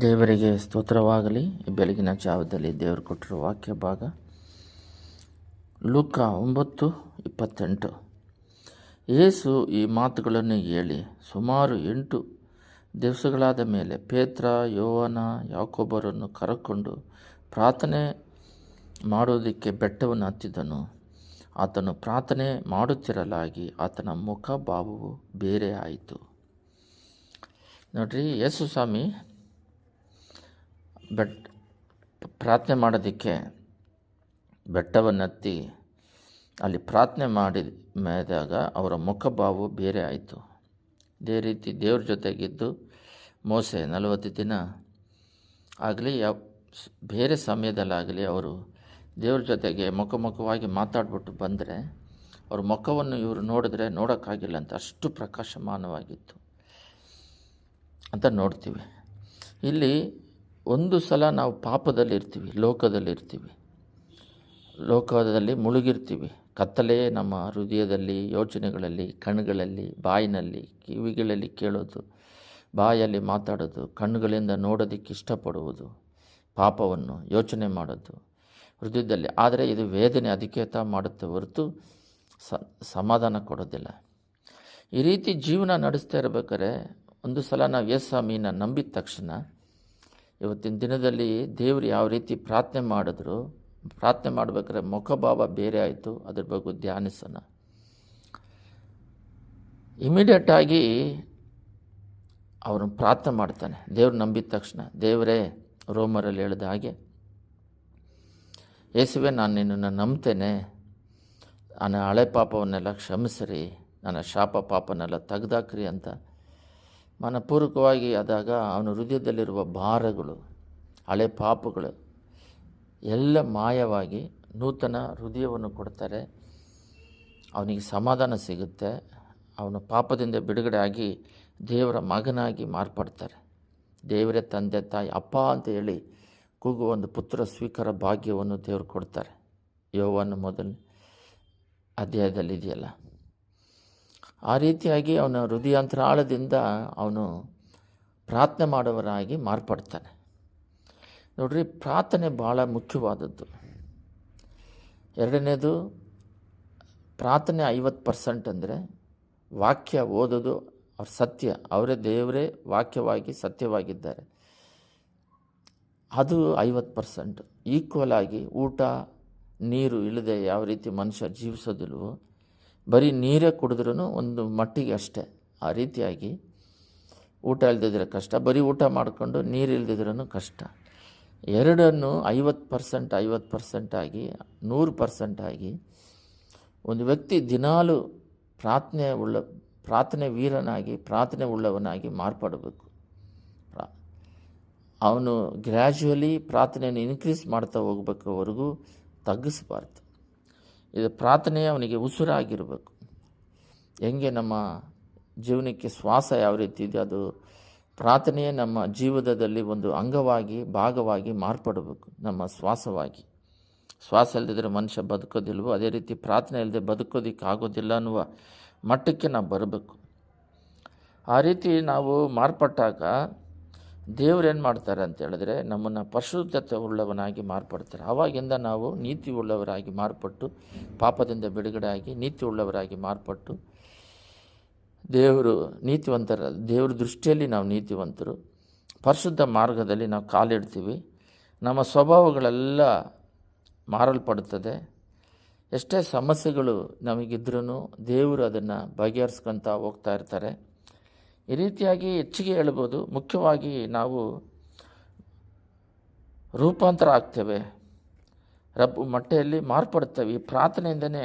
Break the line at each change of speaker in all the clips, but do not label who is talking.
ದೇವರಿಗೆ ಸ್ತೋತ್ರವಾಗಲಿ. ಬೆಳಗಿನ ಜಾವದಲ್ಲಿ ದೇವರು ಕೊಟ್ಟಿರುವ ವಾಕ್ಯ ಭಾಗ. ಲೂಕ ಒಂಬತ್ತು ಇಪ್ಪತ್ತೆಂಟು. ಏಸು ಈ ಮಾತುಗಳನ್ನು ಹೇಳಿ, ಸುಮಾರು ಎಂಟು ದಿವಸಗಳಾದ ಮೇಲೆ ಪೇತ್ರ, ಯೋವನ, ಯಾಕೋಬರನ್ನು ಕರಕೊಂಡು ಪ್ರಾರ್ಥನೆ ಮಾಡೋದಕ್ಕೆ ಬೆಟ್ಟವನ್ನು ಹತ್ತಿದನು. ಆತನು ಪ್ರಾರ್ಥನೆ ಮಾಡುತ್ತಿರಲಾಗಿ ಆತನ ಮುಖ ಭಾವವು ಬೇರೆ ಆಯಿತು. ನೋಡ್ರಿ, ಯೇಸು ಸ್ವಾಮಿ ಬೆಟ್, ಪ್ರಾರ್ಥನೆ ಮಾಡೋದಕ್ಕೆ ಬೆಟ್ಟವನ್ನು ಹತ್ತಿ ಅಲ್ಲಿ ಪ್ರಾರ್ಥನೆ ಮಾಡಿದ ಮೇದಾಗ ಅವರ ಮುಖಭಾವ ಬೇರೆ ಆಯಿತು. ಇದೇ ರೀತಿ ದೇವ್ರ ಜೊತೆಗಿದ್ದು ಮೋಸೆ ನಲವತ್ತು ದಿನ ಆಗಲಿ, ಯಾವ ಬೇರೆ ಸಮಯದಲ್ಲಾಗಲಿ ಅವರು ದೇವ್ರ ಜೊತೆಗೆ ಮುಖಮುಖವಾಗಿ ಮಾತಾಡ್ಬಿಟ್ಟು ಬಂದರೆ ಅವ್ರ ಮುಖವನ್ನು ಇವರು ನೋಡಿದ್ರೆ ನೋಡೋಕ್ಕಾಗಿಲ್ಲ ಅಂತ ಅಷ್ಟು ಪ್ರಕಾಶಮಾನವಾಗಿತ್ತು ಅಂತ ನೋಡ್ತೀವಿ. ಇಲ್ಲಿ ಒಂದು ಸಲ ನಾವು ಪಾಪದಲ್ಲಿರ್ತೀವಿ, ಲೋಕದಲ್ಲಿರ್ತೀವಿ. ಲೋಕದಲ್ಲಿ ಮುಳುಗಿರ್ತೀವಿ. ಕತ್ತಲೆಯೇ ನಮ್ಮ ಹೃದಯದಲ್ಲಿ, ಯೋಚನೆಗಳಲ್ಲಿ, ಕಣ್ಣುಗಳಲ್ಲಿ, ಬಾಯಿನಲ್ಲಿ, ಕಿವಿಗಳಲ್ಲಿ ಕೇಳೋದು, ಬಾಯಲ್ಲಿ ಮಾತಾಡೋದು, ಕಣ್ಣುಗಳಿಂದ ನೋಡೋದಕ್ಕೆ ಇಷ್ಟಪಡುವುದು, ಪಾಪವನ್ನು ಯೋಚನೆ ಮಾಡೋದು, ಹೃದಯದಲ್ಲಿ. ಆದರೆ ಇದು ವೇದನೆ ಅಧಿಕೇತ ಮಾಡುತ್ತೆ ಹೊರತು ಸಮಾಧಾನ ಕೊಡೋದಿಲ್ಲ. ಈ ರೀತಿ ಜೀವನ ನಡೆಸ್ತಾ ಇರ್ಬೇಕಾದ್ರೆ ಒಂದು ಸಲ ನಾವು ಯೇಸ್ವಾಮಿನ ನಂಬಿದ ತಕ್ಷಣ ಇವತ್ತಿನ ದಿನದಲ್ಲಿ ದೇವರು ಯಾವ ರೀತಿ ಪ್ರಾರ್ಥನೆ ಮಾಡಿದ್ರು, ಪ್ರಾರ್ಥನೆ ಮಾಡಬೇಕಾದ್ರೆ ಮುಖಭಾವ ಬೇರೆ ಆಯಿತು, ಅದ್ರ ಬಗ್ಗೆ ಧ್ಯಾನಿಸೋಣ. ಇಮಿಡಿಯೇಟಾಗಿ ಅವನು ಪ್ರಾರ್ಥನೆ ಮಾಡ್ತಾನೆ. ದೇವ್ರು ನಂಬಿದ ತಕ್ಷಣ, ದೇವರೇ, ರೋಮರಲ್ಲಿ ಹೇಳಿದ ಹಾಗೆ, ಯೇಸುವೆ, ನಾನು ನಿನ್ನನ್ನು ನಂಬ್ತೇನೆ. ನನ್ನ ಹಳೆ ಪಾಪವನ್ನೆಲ್ಲ ಕ್ಷಮಿಸ್ರಿ, ನನ್ನ ಶಾಪ ಪಾಪನೆಲ್ಲ ತೆಗ್ದಾಕ್ರಿ ಅಂತ ಮನಪೂರ್ವಕವಾಗಿ ಆದಾಗ ಅವನ ಹೃದಯದಲ್ಲಿರುವ ಭಾರಗಳು, ಹಳೆ ಪಾಪಗಳು ಎಲ್ಲ ಮಾಯವಾಗಿ ನೂತನ ಹೃದಯವನ್ನು ಕೊಡ್ತಾರೆ. ಅವನಿಗೆ ಸಮಾಧಾನ ಸಿಗುತ್ತೆ. ಅವನ ಪಾಪದಿಂದ ಬಿಡುಗಡೆ ಆಗಿ ದೇವರ ಮಗನಾಗಿ ಮಾರ್ಪಡ್ತಾರೆ. ದೇವರೇ, ತಂದೆ, ತಾಯಿ, ಅಪ್ಪ ಅಂತ ಹೇಳಿ ಕೂಗುವ ಒಂದು ಪುತ್ರ ಸ್ವೀಕಾರ ಭಾಗ್ಯವನ್ನು ದೇವರು ಕೊಡ್ತಾರೆ. ಯೋವನ್ನು ಮೊದಲು ಅಧ್ಯಾಯದಲ್ಲಿ ಇದೆಯಲ್ಲ ಆ ರೀತಿಯಾಗಿ ಅವನ ಹೃದಯಾಂತರಾಳದಿಂದ ಅವನು ಪ್ರಾರ್ಥನೆ ಮಾಡುವರಾಗಿ ಮಾರ್ಪಡ್ತಾನೆ. ನೋಡ್ರಿ, ಪ್ರಾರ್ಥನೆ ಭಾಳ ಮುಖ್ಯವಾದದ್ದು. ಎರಡನೇದು, ಪ್ರಾರ್ಥನೆ ಐವತ್ತು ಪರ್ಸೆಂಟ್ ಅಂದರೆ ವಾಕ್ಯ ಓದೋದು ಅವ್ರ ಸತ್ಯ. ಅವರೇ ದೇವರೇ ವಾಕ್ಯವಾಗಿ ಸತ್ಯವಾಗಿದ್ದಾರೆ. ಅದು ಐವತ್ತು ಪರ್ಸೆಂಟ್. ಈಕ್ವಲ್ ಆಗಿ ಊಟ, ನೀರು ಇಲ್ಲದೆ ಯಾವ ರೀತಿ ಮನುಷ್ಯ ಜೀವಿಸೋದಿಲ್ವೋ ಬರೀ ನೀರೇ ಕುಡಿದ್ರೂ ಒಂದು ಮಟ್ಟಿಗೆ ಅಷ್ಟೇ. ಆ ರೀತಿಯಾಗಿ ಊಟ ಇಲ್ದಿದ್ರೆ ಕಷ್ಟ. ಬರೀ ಊಟ ಮಾಡಿಕೊಂಡು ನೀರು ಇಲ್ದಿದ್ರೂ ಕಷ್ಟ. ಎರಡನ್ನು ಐವತ್ತು ಪರ್ಸೆಂಟ್ ಐವತ್ತು ಪರ್ಸೆಂಟ್ ಆಗಿ, ನೂರು ಪರ್ಸೆಂಟ್ ಆಗಿ ಒಂದು ವ್ಯಕ್ತಿ ದಿನಾಲು ಪ್ರಾರ್ಥನೆ ಉಳ್ಳ, ಪ್ರಾರ್ಥನೆ ವೀರನಾಗಿ, ಪ್ರಾರ್ಥನೆ ಉಳ್ಳವನಾಗಿ ಮಾರ್ಪಾಡಬೇಕು. ಅವನು ಗ್ರ್ಯಾಜುವಲಿ ಪ್ರಾರ್ಥನೆಯನ್ನು ಇನ್ಕ್ರೀಸ್ ಮಾಡ್ತಾ ಹೋಗ್ಬೇಕವರೆಗೂ ತಗ್ಗಿಸಬಾರ್ದು. ಇದು ಪ್ರಾರ್ಥನೆ ಅವನಿಗೆ ಉಸಿರಾಗಿರಬೇಕು. ಹೆಂಗೆ ನಮ್ಮ ಜೀವನಕ್ಕೆ ಶ್ವಾಸ ಯಾವ ರೀತಿ ಇದೆ ಅದು ಪ್ರಾರ್ಥನೆಯೇ ನಮ್ಮ ಜೀವನದಲ್ಲಿ ಒಂದು ಅಂಗವಾಗಿ, ಭಾಗವಾಗಿ ಮಾರ್ಪಡಬೇಕು ನಮ್ಮ ಶ್ವಾಸವಾಗಿ. ಶ್ವಾಸ ಇಲ್ಲದಿದ್ದರೆ ಮನುಷ್ಯ ಬದುಕೋದಿಲ್ವೋ, ಅದೇ ರೀತಿ ಪ್ರಾರ್ಥನೆ ಇಲ್ಲದೆ ಬದುಕೋದಿಕ್ಕೆ ಆಗೋದಿಲ್ಲ ಅನ್ನುವ ಮಟ್ಟಕ್ಕೆ ನಾವು ಬರಬೇಕು. ಆ ರೀತಿ ನಾವು ಮಾರ್ಪಟ್ಟಾಗ ದೇವ್ರು ಏನು ಮಾಡ್ತಾರೆ ಅಂತ ಹೇಳಿದ್ರೆ, ನಮ್ಮನ್ನು ಪರಿಶುದ್ಧತೆ ಉಳ್ಳವನಾಗಿ ಮಾರ್ಪಡ್ತಾರೆ. ಆವಾಗಿಂದ ನಾವು ನೀತಿ ಉಳ್ಳವರಾಗಿ ಮಾರ್ಪಟ್ಟು, ಪಾಪದಿಂದ ಬಿಡುಗಡೆ ಆಗಿ ನೀತಿ ಉಳ್ಳವರಾಗಿ ಮಾರ್ಪಟ್ಟು, ದೇವರು ನೀತಿವಂತರ, ದೇವ್ರ ದೃಷ್ಟಿಯಲ್ಲಿ ನಾವು ನೀತಿವಂತರು. ಪರಿಶುದ್ಧ ಮಾರ್ಗದಲ್ಲಿ ನಾವು ಕಾಲಿಡ್ತೀವಿ. ನಮ್ಮ ಸ್ವಭಾವಗಳೆಲ್ಲ ಮಾರಲ್ಪಡುತ್ತದೆ. ಎಷ್ಟೇ ಸಮಸ್ಯೆಗಳು ನಮಗಿದ್ರೂ ದೇವರು ಅದನ್ನು ಬಗೆಹರಿಸ್ಕೊತ ಹೋಗ್ತಾ ಇರ್ತಾರೆ. ಈ ರೀತಿಯಾಗಿ ಹೆಚ್ಚಿಗೆ ಹೇಳ್ಬೋದು ಮುಖ್ಯವಾಗಿ ನಾವು ರೂಪಾಂತರ ಆಗ್ತೇವೆ. ರಬ್ಬು ಮಟ್ಟೆಯಲ್ಲಿ ಮಾರ್ಪಡ್ತೇವೆ ಈ ಪ್ರಾರ್ಥನೆಯಿಂದನೇ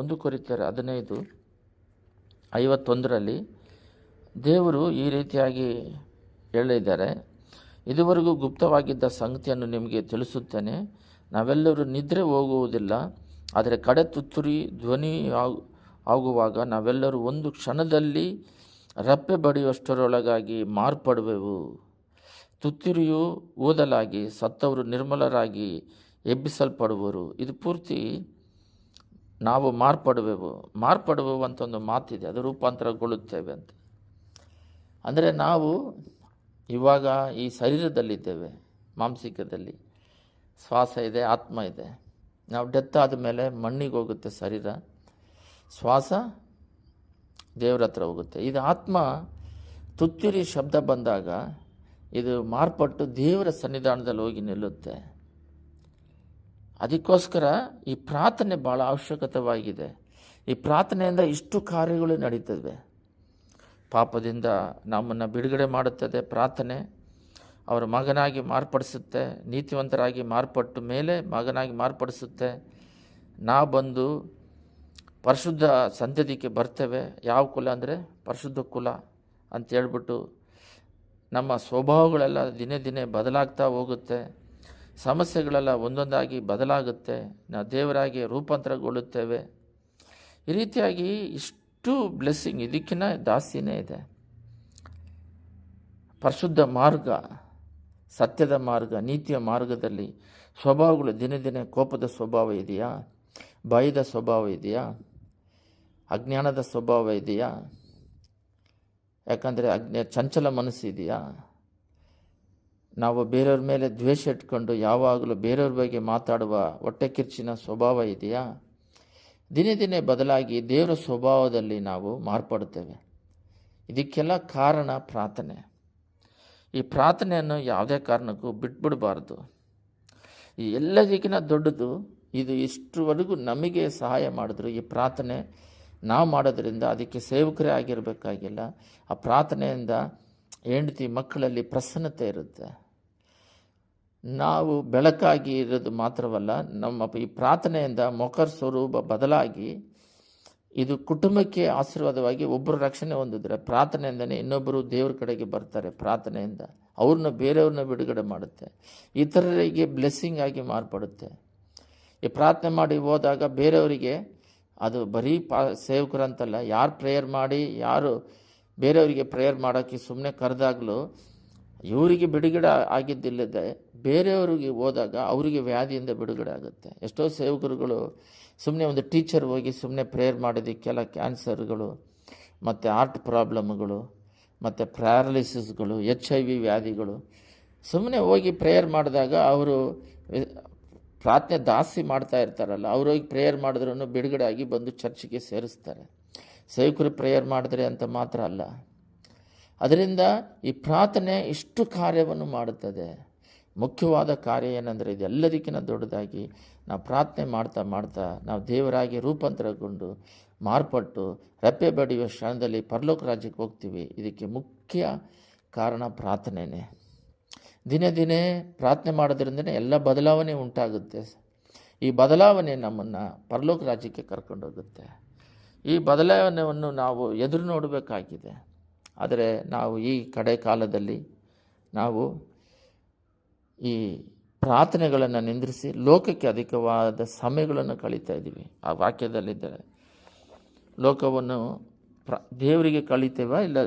ಒಂದು ಕೊರಿತಾರೆ ಹದಿನೈದು, ಐವತ್ತೊಂದರಲ್ಲಿ ದೇವರು ಈ ರೀತಿಯಾಗಿ ಹೇಳಿದ್ದಾರೆ. ಇದುವರೆಗೂ ಗುಪ್ತವಾಗಿದ್ದ ಸಂಗತಿಯನ್ನು ನಿಮಗೆ ತಿಳಿಸುತ್ತೇನೆ. ನಾವೆಲ್ಲರೂ ನಿದ್ರೆ ಹೋಗುವುದಿಲ್ಲ. ಆದರೆ ಕಡೆ ತುತ್ತುರಿ ಧ್ವನಿ ಆಗುವಾಗ ನಾವೆಲ್ಲರೂ ಒಂದು ಕ್ಷಣದಲ್ಲಿ ರಪ್ಪೆ ಬಡಿಯುವಷ್ಟರೊಳಗಾಗಿ ಮಾರ್ಪಡುವೆವು. ತುತ್ತಿರಿಯು ಓದಲಾಗಿ ಸತ್ತವರು ನಿರ್ಮಲರಾಗಿ ಎಬ್ಬಿಸಲ್ಪಡುವರು. ಇದು ಪೂರ್ತಿ ನಾವು ಮಾರ್ಪಡುವೆವು. ಮಾರ್ಪಡುವೆವು ಅಂತ ಒಂದು ಮಾತಿದೆ. ಅದು ರೂಪಾಂತರಗೊಳ್ಳುತ್ತೇವೆ ಅಂತ. ಅಂದರೆ ನಾವು ಇವಾಗ ಈ ಶರೀರದಲ್ಲಿದ್ದೇವೆ, ಮಾಂಸಿಕದಲ್ಲಿ. ಶ್ವಾಸ ಇದೆ, ಆತ್ಮ ಇದೆ. ನಾವು ಡೆತ್ ಆದ ಮೇಲೆ ಮಣ್ಣಿಗೆ ಹೋಗುತ್ತೆ ಶರೀರ. ಶ್ವಾಸ ದೇವ್ರ ಹತ್ರ ಹೋಗುತ್ತೆ. ಇದು ಆತ್ಮ ತುತ್ತುರಿ ಶಬ್ದ ಬಂದಾಗ ಇದು ಮಾರ್ಪಟ್ಟು ದೇವರ ಸನ್ನಿಧಾನದಲ್ಲಿ ಹೋಗಿ ನಿಲ್ಲುತ್ತೆ. ಅದಕ್ಕೋಸ್ಕರ ಈ ಪ್ರಾರ್ಥನೆ ಭಾಳ ಅವಶ್ಯಕತವಾಗಿದೆ. ಈ ಪ್ರಾರ್ಥನೆಯಿಂದ ಇಷ್ಟು ಕಾರ್ಯಗಳು ನಡೀತವೆ. ಪಾಪದಿಂದ ನಮ್ಮನ್ನು ಬಿಡುಗಡೆ ಮಾಡುತ್ತದೆ ಪ್ರಾರ್ಥನೆ. ಅವರ ಮಗನಾಗಿ ಮಾರ್ಪಡಿಸುತ್ತೆ. ನೀತಿವಂತರಾಗಿ ಮಾರ್ಪಟ್ಟು ಮೇಲೆ ಮಗನಾಗಿ ಮಾರ್ಪಡಿಸುತ್ತೆ. ನಾ ಬಂದು ಪರಿಶುದ್ಧ ಸಂತತಿಗೆ ಬರ್ತೇವೆ. ಯಾವ ಕುಲ ಅಂದರೆ ಪರಿಶುದ್ಧ ಕುಲ ಅಂತೇಳ್ಬಿಟ್ಟು ನಮ್ಮ ಸ್ವಭಾವಗಳೆಲ್ಲ ದಿನೇ ದಿನೇ ಬದಲಾಗ್ತಾ ಹೋಗುತ್ತೆ. ಸಮಸ್ಯೆಗಳೆಲ್ಲ ಒಂದೊಂದಾಗಿ ಬದಲಾಗುತ್ತೆ. ನಾವು ದೇವರಾಗಿ ರೂಪಾಂತರಗೊಳ್ಳುತ್ತೇವೆ. ಈ ರೀತಿಯಾಗಿ ಇಷ್ಟು ಬ್ಲೆಸ್ಸಿಂಗ್ ಇದಕ್ಕಿಂತ ಜಾಸ್ತಿನೇ ಇದೆ. ಪರಿಶುದ್ಧ ಮಾರ್ಗ, ಸತ್ಯದ ಮಾರ್ಗ, ನೀತಿಯ ಮಾರ್ಗದಲ್ಲಿ ಸ್ವಭಾವಗಳು ದಿನೇ ದಿನೇ ಕೋಪದ ಸ್ವಭಾವ ಇದೆಯಾ? ಭಯದ ಸ್ವಭಾವ ಇದೆಯಾ? ಅಜ್ಞಾನದ ಸ್ವಭಾವ ಇದೆಯಾ? ಯಾಕಂದರೆ ಅಜ್ಞ, ಚಂಚಲ ಮನಸ್ಸು ಇದೆಯಾ? ನಾವು ಬೇರೆಯವ್ರ ಮೇಲೆ ದ್ವೇಷ ಇಟ್ಕೊಂಡು ಯಾವಾಗಲೂ ಬೇರೆಯವ್ರ ಬಗ್ಗೆ ಮಾತಾಡುವ ಹೊಟ್ಟೆ ಕಿರ್ಚಿನ ಸ್ವಭಾವ ಇದೆಯಾ? ದಿನೇ ದಿನೇ ಬದಲಾಗಿ ದೇವರ ಸ್ವಭಾವದಲ್ಲಿ ನಾವು ಮಾರ್ಪಡುತ್ತೇವೆ. ಇದಕ್ಕೆಲ್ಲ ಕಾರಣ ಪ್ರಾರ್ಥನೆ. ಈ ಪ್ರಾರ್ಥನೆಯನ್ನು ಯಾವುದೇ ಕಾರಣಕ್ಕೂ ಬಿಟ್ಬಿಡಬಾರ್ದು. ಈ ಎಲ್ಲದಕ್ಕಿಂತ ದೊಡ್ಡದು, ಇದು ಇಷ್ಟರವರೆಗೂ ನಮಗೆ ಸಹಾಯ ಮಾಡಿದ್ರು ಈ ಪ್ರಾರ್ಥನೆ ನಾವು ಮಾಡೋದ್ರಿಂದ ಅದಕ್ಕೆ ಸೇವಕರೇ ಆಗಿರಬೇಕಾಗಿಲ್ಲ. ಆ ಪ್ರಾರ್ಥನೆಯಿಂದ ಹೆಂಡತಿ ಮಕ್ಕಳಲ್ಲಿ ಪ್ರಸನ್ನತೆ ಇರುತ್ತೆ. ನಾವು ಬೆಳಕಾಗಿ ಇರೋದು ಮಾತ್ರವಲ್ಲ, ನಮ್ಮ ಈ ಪ್ರಾರ್ಥನೆಯಿಂದ ಮೊಖರ್ ಸ್ವರೂಪ ಬದಲಾಗಿ ಇದು ಕುಟುಂಬಕ್ಕೆ ಆಶೀರ್ವಾದವಾಗಿ ಒಬ್ಬರು ರಕ್ಷಣೆ ಹೊಂದಿದ್ರೆ ಪ್ರಾರ್ಥನೆಯಿಂದನೇ ಇನ್ನೊಬ್ಬರು ದೇವ್ರ ಕಡೆಗೆ ಬರ್ತಾರೆ ಪ್ರಾರ್ಥನೆಯಿಂದ. ಅವ್ರನ್ನ ಬೇರೆಯವ್ರನ್ನ ಬಿಡುಗಡೆ ಮಾಡುತ್ತೆ. ಇತರರಿಗೆ ಬ್ಲೆಸ್ಸಿಂಗ್ ಆಗಿ ಮಾರ್ಪಡುತ್ತೆ. ಈ ಪ್ರಾರ್ಥನೆ ಮಾಡಿ ಹೋದಾಗ ಬೇರೆಯವರಿಗೆ ಅದು ಬರೀ ಪಾ ಸೇವಕರಂತಲ್ಲ, ಯಾರು ಪ್ರೇಯರ್ ಮಾಡಿ, ಯಾರು ಬೇರೆಯವರಿಗೆ ಪ್ರೇಯರ್ ಮಾಡೋಕ್ಕೆ ಸುಮ್ಮನೆ ಕರೆದಾಗಲೂ ಇವರಿಗೆ ಬಿಡುಗಡೆ ಆಗಿದ್ದಿಲ್ಲದೆ ಬೇರೆಯವರಿಗೆ ಹೋದಾಗ ಅವರಿಗೆ ವ್ಯಾಧಿಯಿಂದ ಬಿಡುಗಡೆ ಆಗುತ್ತೆ. ಎಷ್ಟೋ ಸೇವಕರುಗಳು ಸುಮ್ಮನೆ ಒಂದು ಟೀಚರ್ ಹೋಗಿ ಸುಮ್ಮನೆ ಪ್ರೇಯರ್ ಮಾಡೋದಕ್ಕೆಲ್ಲ ಕ್ಯಾನ್ಸರ್ಗಳು ಮತ್ತು ಹಾರ್ಟ್ ಪ್ರಾಬ್ಲಮ್ಗಳು ಮತ್ತು ಪ್ಯಾರಲಿಸಿಸ್ಗಳು ಎಚ್ ಐ ವಿ ವ್ಯಾಧಿಗಳು. ಸುಮ್ಮನೆ ಹೋಗಿ ಪ್ರೇಯರ್ ಮಾಡಿದಾಗ ಅವರು ಪ್ರಾರ್ಥನೆ ದಾಸ್ತಿ ಮಾಡ್ತಾ ಇರ್ತಾರಲ್ಲ ಅವ್ರಿಗೆ ಪ್ರೇಯರ್ ಮಾಡಿದ್ರೂ ಬಿಡುಗಡೆ ಆಗಿ ಬಂದು ಚರ್ಚ್ಗೆ ಸೇರಿಸ್ತಾರೆ. ಸೇವಕರು ಪ್ರೇಯರ್ ಮಾಡಿದ್ರೆ ಅಂತ ಮಾತ್ರ ಅಲ್ಲ. ಅದರಿಂದ ಈ ಪ್ರಾರ್ಥನೆ ಇಷ್ಟು ಕಾರ್ಯವನ್ನು ಮಾಡುತ್ತದೆ. ಮುಖ್ಯವಾದ ಕಾರ್ಯ ಏನಂದರೆ ಇದೆಲ್ಲದಕ್ಕಿಂತ ದೊಡ್ಡದಾಗಿ ನಾವು ಪ್ರಾರ್ಥನೆ ಮಾಡ್ತಾ ಮಾಡ್ತಾ ನಾವು ದೇವರಾಗಿ ರೂಪಾಂತರಗೊಂಡು ಮಾರ್ಪಟ್ಟು ರೆಪ್ಪೆ ಬಡಿಯುವ ಕ್ಷಣದಲ್ಲಿ ಪರಲೋಕ ರಾಜ್ಯಕ್ಕೆ ಹೋಗ್ತೀವಿ. ಇದಕ್ಕೆ ಮುಖ್ಯ ಕಾರಣ ಪ್ರಾರ್ಥನೆಯೇ ದಿನೇ ದಿನೇ ಪ್ರಾರ್ಥನೆ ಮಾಡೋದ್ರಿಂದನೇ ಎಲ್ಲ ಬದಲಾವಣೆ ಉಂಟಾಗುತ್ತೆ. ಈ ಬದಲಾವಣೆ ನಮ್ಮನ್ನು ಪರಲೋಕ ರಾಜ್ಯಕ್ಕೆ ಕರ್ಕೊಂಡೋಗುತ್ತೆ ಈ ಬದಲಾವಣೆಯನ್ನು ನಾವು ಎದುರು ನೋಡಬೇಕಾಗಿದೆ. ಆದರೆ ನಾವು ಈ ಕಡೆ ಕಾಲದಲ್ಲಿ ನಾವು ಈ ಪ್ರಾರ್ಥನೆಗಳನ್ನು ನಿಂದ್ರಿಸಿ ಲೋಕಕ್ಕೆ ಅಧಿಕವಾದ ಸಮಯಗಳನ್ನು ಕಳೀತಾ ಇದ್ದೀವಿ. ಆ ವಾಕ್ಯದಲ್ಲಿದ್ದರೆ ಲೋಕವನ್ನು ಪ್ರ ದೇವರಿಗೆ ಕಳೀತೇವ ಇಲ್ಲ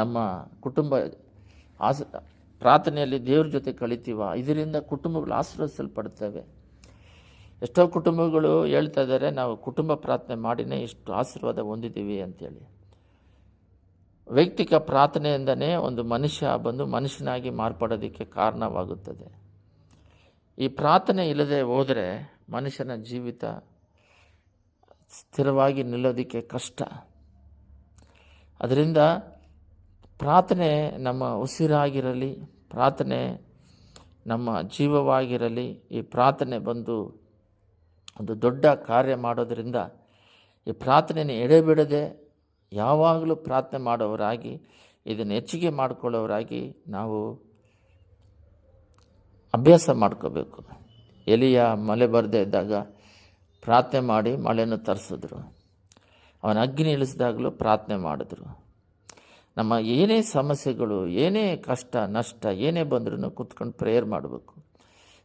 ನಮ್ಮ ಕುಟುಂಬ ಆಸ ಪ್ರಾರ್ಥನೆಯಲ್ಲಿ ದೇವ್ರ ಜೊತೆ ಕಳಿತೀವ? ಇದರಿಂದ ಕುಟುಂಬಗಳು ಆಶೀರ್ವದಿಸಲ್ಪಡ್ತವೆ. ಎಷ್ಟೋ ಕುಟುಂಬಗಳು ಹೇಳ್ತಾ ಇದ್ದಾರೆ, ನಾವು ಕುಟುಂಬ ಪ್ರಾರ್ಥನೆ ಮಾಡಿನೇ ಇಷ್ಟು ಆಶೀರ್ವಾದ ಹೊಂದಿದ್ದೀವಿ ಅಂತೇಳಿ. ವೈಯಕ್ತಿಕ ಪ್ರಾರ್ಥನೆಯಿಂದನೇ ಒಂದು ಮನುಷ್ಯ ಬಂದು ಮನುಷ್ಯನಾಗಿ ಮಾರ್ಪಡೋದಕ್ಕೆ ಕಾರಣವಾಗುತ್ತದೆ. ಈ ಪ್ರಾರ್ಥನೆ ಇಲ್ಲದೆ ಹೋದರೆ ಮನುಷ್ಯನ ಜೀವಿತ ಸ್ಥಿರವಾಗಿ ನಿಲ್ಲೋದಕ್ಕೆ ಕಷ್ಟ. ಅದರಿಂದ ಪ್ರಾರ್ಥನೆ ನಮ್ಮ ಉಸಿರಾಗಿರಲಿ ಪ್ರಾರ್ಥನೆ ನಮ್ಮ ಜೀವವಾಗಿರಲಿ, ಈ ಪ್ರಾರ್ಥನೆ ಬಂದು ಒಂದು ದೊಡ್ಡ ಕಾರ್ಯ ಮಾಡೋದರಿಂದ ಈ ಪ್ರಾರ್ಥನೆಯನ್ನು ಎಡೆಬಿಡದೆ ಯಾವಾಗಲೂ ಪ್ರಾರ್ಥನೆ ಮಾಡೋವರಾಗಿ, ಇದನ್ನು ಹೆಚ್ಚಿಗೆ ಮಾಡಿಕೊಳ್ಳೋರಾಗಿ ನಾವು ಅಭ್ಯಾಸ ಮಾಡ್ಕೋಬೇಕು. ಎಲಿಯ ಮಳೆ ಬರದೇ ಇದ್ದಾಗ ಪ್ರಾರ್ಥನೆ ಮಾಡಿ ಮಳೆಯನ್ನು ತರಿಸಿದ್ರು. ಅವನ ಅಗ್ನಿ ಇಳಿಸಿದಾಗಲೂ ಪ್ರಾರ್ಥನೆ ಮಾಡಿದ್ರು. ನಮ್ಮ ಏನೇ ಸಮಸ್ಯೆಗಳು, ಏನೇ ಕಷ್ಟ, ನಷ್ಟ, ಏನೇ ಬಂದರೂ ಕೂತ್ಕೊಂಡು ಪ್ರೇಯರ್ ಮಾಡಬೇಕು.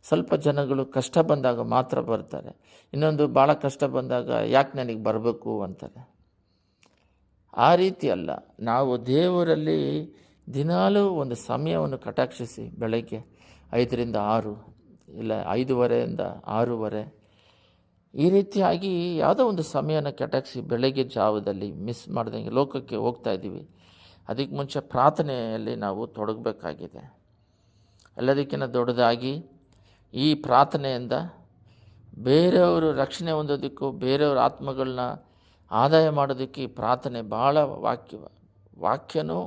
ಸ್ವಲ್ಪ ಜನಗಳು ಕಷ್ಟ ಬಂದಾಗ ಮಾತ್ರ ಬರ್ತಾರೆ. ಇನ್ನೊಂದು ಭಾಳ ಕಷ್ಟ ಬಂದಾಗ ಯಾಕೆ ನನಗೆ ಬರಬೇಕು ಅಂತಾರೆ. ಆ ರೀತಿ ಅಲ್ಲ. ನಾವು ದೇವರಲ್ಲಿ ದಿನಾಲೂ ಒಂದು ಸಮಯವನ್ನು ಕಟಾಕ್ಷಿಸಿ ಬೆಳಗ್ಗೆ ಐದರಿಂದ ಆರು ಇಲ್ಲ ಐದೂವರೆಯಿಂದ ಆರೂವರೆ ಈ ರೀತಿಯಾಗಿ ಯಾವುದೋ ಒಂದು ಸಮಯನ ಕಟಾಕ್ಷಿ ಬೆಳಗ್ಗೆ ಜಾವದಲ್ಲಿ ಮಿಸ್ ಮಾಡ್ದಂಗೆ ಲೋಕಕ್ಕೆ ಹೋಗ್ತಾ ಇದ್ದೀವಿ. ಅದಕ್ಕೆ ಮುಂಚೆ ಪ್ರಾರ್ಥನೆಯಲ್ಲಿ ನಾವು ತೊಡಗಬೇಕಾಗಿದೆ. ಎಲ್ಲದಕ್ಕಿಂತ ದೊಡ್ಡದಾಗಿ ಈ ಪ್ರಾರ್ಥನೆಯಿಂದ ಬೇರೆಯವರು ರಕ್ಷಣೆ ಹೊಂದೋದಕ್ಕೂ ಬೇರೆಯವ್ರ ಆತ್ಮಗಳನ್ನ ಆದಾಯ ಮಾಡೋದಕ್ಕೆ ಈ ಪ್ರಾರ್ಥನೆ ಭಾಳ ವಾಕ್ಯ, ವಾಕ್ಯನೂ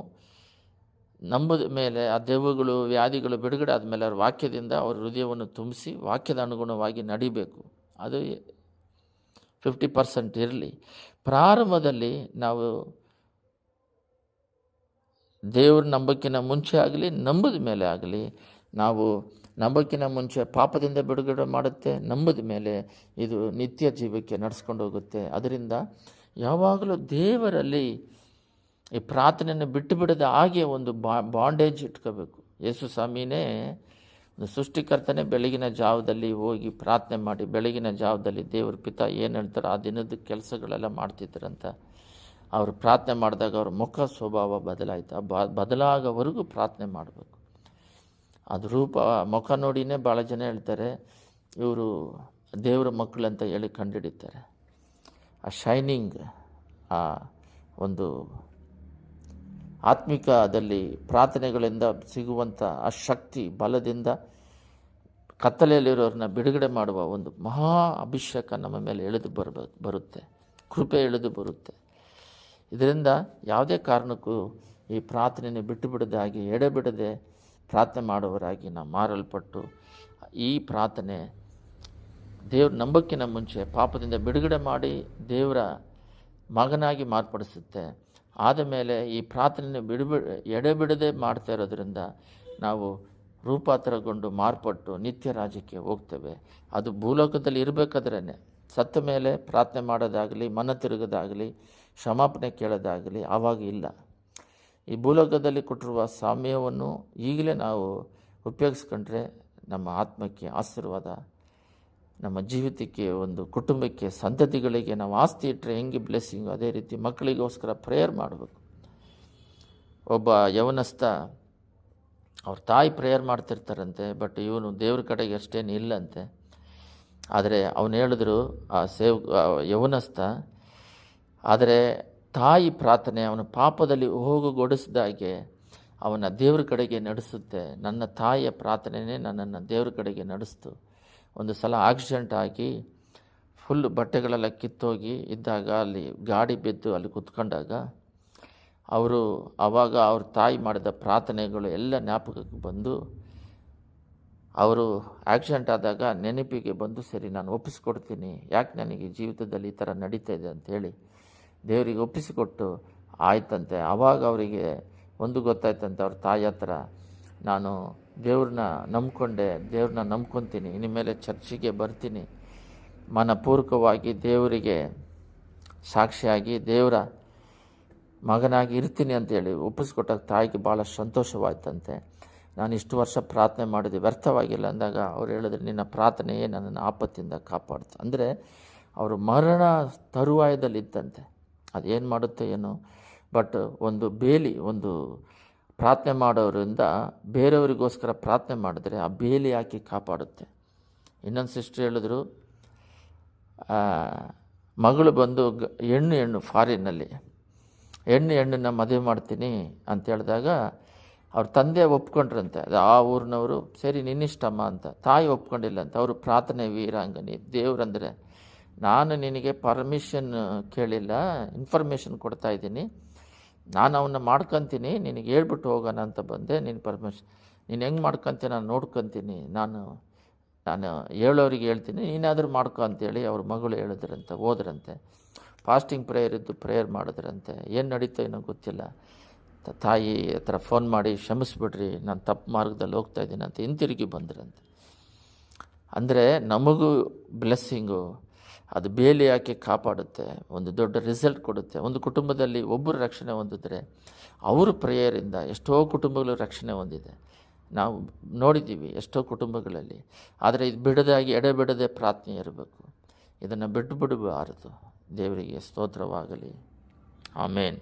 ನಂಬದ ಮೇಲೆ ಆ ದೆವ್ವಗಳು, ವ್ಯಾಧಿಗಳು ಬಿಡುಗಡೆ ಆದಮೇಲೆ ಅವ್ರ ವಾಕ್ಯದಿಂದ ಅವ್ರ ಹೃದಯವನ್ನು ತುಂಬಿಸಿ ವಾಕ್ಯದ ಅನುಗುಣವಾಗಿ ನಡಿಬೇಕು. ಅದು ಫಿಫ್ಟಿ ಪರ್ಸೆಂಟ್ ಇರಲಿ. ಪ್ರಾರಂಭದಲ್ಲಿ ನಾವು ದೇವ್ರ ನಂಬಕ್ಕಿನ ಮುಂಚೆ ಆಗಲಿ, ನಂಬದ ಮೇಲೆ ಆಗಲಿ, ನಾವು ನಂಬಕ್ಕಿನ ಮುಂಚೆ ಪಾಪದಿಂದ ಬಿಡುಗಡೆ ಮಾಡುತ್ತೆ, ನಂಬದ ಮೇಲೆ ಇದು ನಿತ್ಯ ಜೀವಕ್ಕೆ ನಡೆಸ್ಕೊಂಡು ಹೋಗುತ್ತೆ. ಅದರಿಂದ ಯಾವಾಗಲೂ ದೇವರಲ್ಲಿ ಈ ಪ್ರಾರ್ಥನೆಯನ್ನು ಬಿಟ್ಟು ಬಿಡದ ಹಾಗೆ ಒಂದು ಬಾಂಡೇಜ್ ಇಟ್ಕೋಬೇಕು. ಯೇಸು ಸ್ವಾಮಿನೇ ಸೃಷ್ಟಿಕರ್ತನೇ ಬೆಳಗಿನ ಜಾವದಲ್ಲಿ ಹೋಗಿ ಪ್ರಾರ್ಥನೆ ಮಾಡಿ, ಬೆಳಗಿನ ಜಾವದಲ್ಲಿ ದೇವ್ರ ಪಿತ ಏನು ಹೇಳ್ತಾರೋ ಆ ದಿನದ ಕೆಲಸಗಳೆಲ್ಲ ಮಾಡ್ತಿದ್ರಂತ ಅವರು ಪ್ರಾರ್ಥನೆ ಮಾಡಿದಾಗ ಅವ್ರ ಮುಖ ಸ್ವಭಾವ ಬದಲಾಯಿತು. ಬ, ಬದಲಾಗೋವರೆಗೂ ಪ್ರಾರ್ಥನೆ ಮಾಡಬೇಕು. ಅದು ರೂಪ, ಮುಖ ನೋಡಿನೇ ಭಾಳ ಜನ ಹೇಳ್ತಾರೆ, ಇವರು ದೇವರ ಮಕ್ಕಳು ಅಂತ ಹೇಳಿ ಕಂಡುಹಿಡಿತಾರೆ. ಆ ಶೈನಿಂಗ್, ಆ ಒಂದು ಆತ್ಮಿಕದಲ್ಲಿ ಪ್ರಾರ್ಥನೆಗಳಿಂದ ಸಿಗುವಂಥ ಆ ಶಕ್ತಿ, ಬಲದಿಂದ ಕತ್ತಲೆಯಲ್ಲಿರೋರನ್ನ ಬಿಡುಗಡೆ ಮಾಡುವ ಒಂದು ಮಹಾ ಅಭಿಷೇಕ ನಮ್ಮ ಮೇಲೆ ಎಳೆದು ಬರಬೇಕು ಬರುತ್ತೆ. ಕೃಪೆ ಎಳೆದು ಬರುತ್ತೆ. ಇದರಿಂದ ಯಾವುದೇ ಕಾರಣಕ್ಕೂ ಈ ಪ್ರಾರ್ಥನೆಯನ್ನು ಬಿಟ್ಟು ಬಿಡದೆ ಹಾಗೆ ಎಡೆಬಿಡದೆ ಪ್ರಾರ್ಥನೆ ಮಾಡುವವರಾಗಿ ನಾವು ಮಾರಲ್ಪಟ್ಟು ಈ ಪ್ರಾರ್ಥನೆ ದೇವ್ರ ನಂಬಕ್ಕಿನ ಮುಂಚೆ ಪಾಪದಿಂದ ಬಿಡುಗಡೆ ಮಾಡಿ ದೇವರ ಮಗನಾಗಿ ಮಾರ್ಪಡಿಸುತ್ತೆ. ಆದ ಮೇಲೆ ಈ ಪ್ರಾರ್ಥನೆಯನ್ನು ಬಿಡುಬಿ ಎಡೆಬಿಡದೆ ಮಾಡ್ತಾ ಇರೋದ್ರಿಂದ ನಾವು ರೂಪಾಂತರಗೊಂಡು ಮಾರ್ಪಟ್ಟು ನಿತ್ಯ ರಾಜ್ಯಕ್ಕೆ ಹೋಗ್ತೇವೆ. ಅದು ಭೂಲೋಕದಲ್ಲಿ ಇರಬೇಕಾದ್ರೇ ಸತ್ತ ಮೇಲೆ ಪ್ರಾರ್ಥನೆ ಮಾಡೋದಾಗಲಿ ಮನ ತಿರುಗೋದಾಗಲಿ ಕ್ಷಮಾಪಣೆ ಕೇಳೋದಾಗಲಿ ಆವಾಗ ಇಲ್ಲ. ಈ ಭೂಲೋಕದಲ್ಲಿ ಕೊಟ್ಟಿರುವ ಸಾಮ್ಯವನ್ನು ಈಗಲೇ ನಾವು ಉಪಯೋಗಿಸ್ಕೊಂಡ್ರೆ ನಮ್ಮ ಆತ್ಮಕ್ಕೆ ಆಶೀರ್ವಾದ, ನಮ್ಮ ಜೀವಿತಕ್ಕೆ ಒಂದು ಕುಟುಂಬಕ್ಕೆ ಸಂತತಿಗಳಿಗೆ ನಾವು ಆಸ್ತಿ ಇಟ್ಟರೆ ಹೆಂಗೆ ಬ್ಲೆಸ್ಸಿಂಗು ಅದೇ ರೀತಿ ಮಕ್ಕಳಿಗೋಸ್ಕರ ಪ್ರೇಯರ್ ಮಾಡಬೇಕು. ಒಬ್ಬ ಯವನಸ್ಥ ಅವ್ರ ತಾಯಿ ಪ್ರೇಯರ್ ಮಾಡ್ತಿರ್ತಾರಂತೆ ಬಟ್ ಇವನು ದೇವ್ರ ಕಡೆಗೆ ಅಷ್ಟೇನು ಇಲ್ಲಂತೆ. ಆದರೆ ಅವನು ಹೇಳಿದ್ರು, ಆ ಸೇವ್ ಯವನಸ್ಥ ಆದರೆ ತಾಯಿ ಪ್ರಾರ್ಥನೆ ಅವನ ಪಾಪದಲ್ಲಿ ಹೋಗುಗೊಡಿಸಿದಾಗೆ ಅವನ ದೇವ್ರ ಕಡೆಗೆ ನಡೆಸುತ್ತೆ. ನನ್ನ ತಾಯಿಯ ಪ್ರಾರ್ಥನೆಯೇ ನನ್ನನ್ನು ದೇವ್ರ ಕಡೆಗೆ ನಡೆಸ್ತು. ಒಂದು ಸಲ ಆಕ್ಸಿಡೆಂಟ್ ಆಗಿ ಫುಲ್ ಬಟ್ಟೆಗಳೆಲ್ಲ ಕಿತ್ತೋಗಿ ಇದ್ದಾಗ ಅಲ್ಲಿ ಗಾಡಿ ಬಿದ್ದು ಅಲ್ಲಿ ಕುತ್ಕೊಂಡಾಗ ಅವರು ಆವಾಗ ಅವ್ರ ತಾಯಿ ಮಾಡಿದ ಪ್ರಾರ್ಥನೆಗಳು ಎಲ್ಲ ಜ್ಞಾಪಕಕ್ಕೆ ಬಂದು ಅವರು ಆಕ್ಸಿಡೆಂಟ್ ಆದಾಗ ನೆನಪಿಗೆ ಬಂದು ಸರಿ ನಾನು ಒಪ್ಪಿಸ್ಕೊಡ್ತೀನಿ. ಯಾಕೆ ನನಗೆ ಜೀವಿತದಲ್ಲಿ ಈ ಥರ ನಡೀತಾ ಇದೆ ಅಂಥೇಳಿ ದೇವರಿಗೆ ಒಪ್ಪಿಸಿಕೊಟ್ಟು ಆಯ್ತಂತೆ. ಆವಾಗ ಅವರಿಗೆ ಒಂದು ಗೊತ್ತಾಯ್ತಂತೆ ಅವ್ರ ತಾಯಿ ಹತ್ರ, ನಾನು ದೇವ್ರನ್ನ ನಂಬ್ಕೊಂಡೆ, ದೇವ್ರನ್ನ ನಂಬ್ಕೊತೀನಿ ಇನ್ಮೇಲೆ ಚರ್ಚಿಗೆ ಬರ್ತೀನಿ. ಮನಪೂರ್ವಕವಾಗಿ ದೇವರಿಗೆ ಸಾಕ್ಷಿಯಾಗಿ ದೇವರ ಮಗನಾಗಿ ಇರ್ತೀನಿ ಅಂತೇಳಿ ಒಪ್ಪಿಸ್ಕೊಟ್ಟಾಗ ತಾಯಿಗೆ ಭಾಳ ಸಂತೋಷವಾಯ್ತಂತೆ. ನಾನು ಇಷ್ಟು ವರ್ಷ ಪ್ರಾರ್ಥನೆ ಮಾಡಿದೆ, ವ್ಯರ್ಥವಾಗಿಲ್ಲ ಅಂದಾಗ ಅವ್ರು ಹೇಳಿದ್ರೆ, ನಿನ್ನ ಪ್ರಾರ್ಥನೆಯೇ ನನ್ನನ್ನು ಆಪತ್ತಿಂದ ಕಾಪಾಡ್ತು. ಅಂದರೆ, ಅವರು ಮರಣ ತರುವಾಯದಲ್ಲಿದ್ದಂತೆ. ಅದೇನು ಮಾಡುತ್ತೆ ಏನು? ಬಟ್ ಒಂದು ಬೇಲಿ, ಒಂದು ಪ್ರಾರ್ಥನೆ ಮಾಡೋರಿಂದ ಬೇರೆಯವರಿಗೋಸ್ಕರ ಪ್ರಾರ್ಥನೆ ಮಾಡಿದ್ರೆ ಆ ಬೇಲಿ ಹಾಕಿ ಕಾಪಾಡುತ್ತೆ? ಇನ್ನೊಂದು ಸಿಸ್ಟರ್ ಹೇಳಿದ್ರು ಮಗಳು ಬಂದು ಗ ಹೆಣ್ಣು ಹೆಣ್ಣು ಫಾರಿನ್ನಲ್ಲಿ. ಹೆಣ್ಣು ಹೆಣ್ಣನ್ನ ಮದುವೆ ಮಾಡ್ತೀನಿ ಅಂತ ಹೇಳಿದಾಗ ಅವ್ರ ತಂದೆ ಒಪ್ಕೊಂಡ್ರಂತೆ, ಅದು ಆ ಊರಿನವರು, ಸರಿ ನಿನ್ನಿಷ್ಟಮ್ಮ ಅಂತ. ತಾಯಿ ಒಪ್ಕೊಂಡಿಲ್ಲ ಅಂತ. ಅವರು ಪ್ರಾರ್ಥನೆ ವೀರಾಂಗನಿ ದೇವ್ರಂದರೆ ನಾನು ನಿನಗೆ ಪರ್ಮಿಷನ್ ಕೇಳಿಲ್ಲ ಇನ್ಫಾರ್ಮೇಷನ್ ಕೊಡ್ತಾ ಇದ್ದೀನಿ. ನಾನು ಅವನ್ನ ಮಾಡ್ಕೊತೀನಿ, ನಿನಗೆ ಹೇಳ್ಬಿಟ್ಟು ಹೋಗೋಣ ಅಂತ ಬಂದೆ ನಿನ್ನ ಪರ್ಮಿಷನ್ ನೀನು ಹೆಂಗೆ ಮಾಡ್ಕೊತೀನಿ ನಾನು ನೋಡ್ಕೊತೀನಿ. ನಾನು ನಾನು ಹೇಳೋರಿಗೆ ಹೇಳ್ತೀನಿ, ನೀನಾದರೂ ಮಾಡ್ಕೊ ಅಂತೇಳಿ ಅವ್ರ ಮಗಳು ಹೇಳಿದ್ರಂತೆ, ಹೋದ್ರಂತೆ. ಫಾಸ್ಟಿಂಗ್ ಪ್ರೇಯರ್ ಇದ್ದು ಪ್ರೇಯರ್ ಮಾಡಿದ್ರಂತೆ. ಏನು ನಡೀತೋ ಏನೋ ಗೊತ್ತಿಲ್ಲ. ತಾಯಿ ಹತ್ರ ಫೋನ್ ಮಾಡಿ ಕ್ಷಮಿಸ್ಬಿಡ್ರಿ, ನಾನು ತಪ್ಪು ಮಾರ್ಗದಲ್ಲಿ ಹೋಗ್ತಾ ಇದ್ದೀನಿ ಅಂತ ಹಿಂತಿರುಗಿ ಬಂದ್ರಂತೆ. ಅಂದರೆ ನಮಗೂ ಬ್ಲೆಸ್ಸಿಂಗು ಅದು ಬೇಲಿ ಹಾಕಿ ಕಾಪಾಡುತ್ತೆ? ಒಂದು ದೊಡ್ಡ ರಿಸಲ್ಟ್ ಕೊಡುತ್ತೆ. ಒಂದು ಕುಟುಂಬದಲ್ಲಿ ಒಬ್ಬರು ರಕ್ಷಣೆ ಹೊಂದಿದ್ರೆ ಅವರ ಪ್ರೇಯರಿಂದ ಎಷ್ಟೋ ಕುಟುಂಬಗಳು ರಕ್ಷಣೆ ಹೊಂದಿದೆ. ನಾವು ನೋಡಿದ್ದೀವಿ ಎಷ್ಟೋ ಕುಟುಂಬಗಳಲ್ಲಿ. ಆದರೆ ಇದು ಬಿಡದಾಗಿ, ಎಡೆ ಬಿಡದೆ ಪ್ರಾರ್ಥನೆ ಇರಬೇಕು. ಇದನ್ನು ಬಿಟ್ಟು ಬಿಡಬಾರದು. ದೇವರಿಗೆ ಸ್ತೋತ್ರವಾಗಲಿ. ಆಮೇನ್.